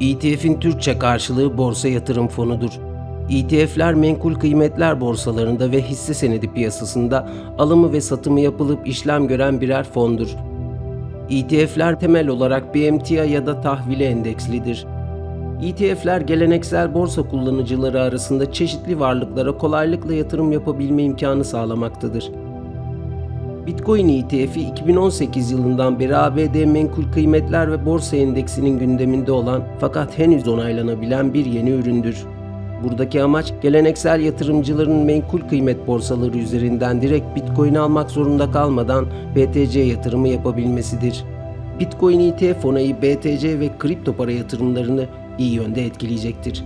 ETF'in Türkçe karşılığı borsa yatırım fonudur. ETF'ler menkul kıymetler borsalarında ve hisse senedi piyasasında alımı ve satımı yapılıp işlem gören birer fondur. ETF'ler temel olarak bir emtia ya da tahvile endekslidir. ETF'ler geleneksel borsa kullanıcıları arasında çeşitli varlıklara kolaylıkla yatırım yapabilme imkanı sağlamaktadır. Bitcoin ETF'i 2018 yılından beri ABD Menkul Kıymetler ve Borsa Endeksinin gündeminde olan fakat henüz onaylanabilen bir yeni üründür. Buradaki amaç geleneksel yatırımcıların menkul kıymet borsaları üzerinden direkt Bitcoin almak zorunda kalmadan BTC yatırımı yapabilmesidir. Bitcoin ETF onayı BTC ve kripto para yatırımlarını iyi yönde etkileyecektir.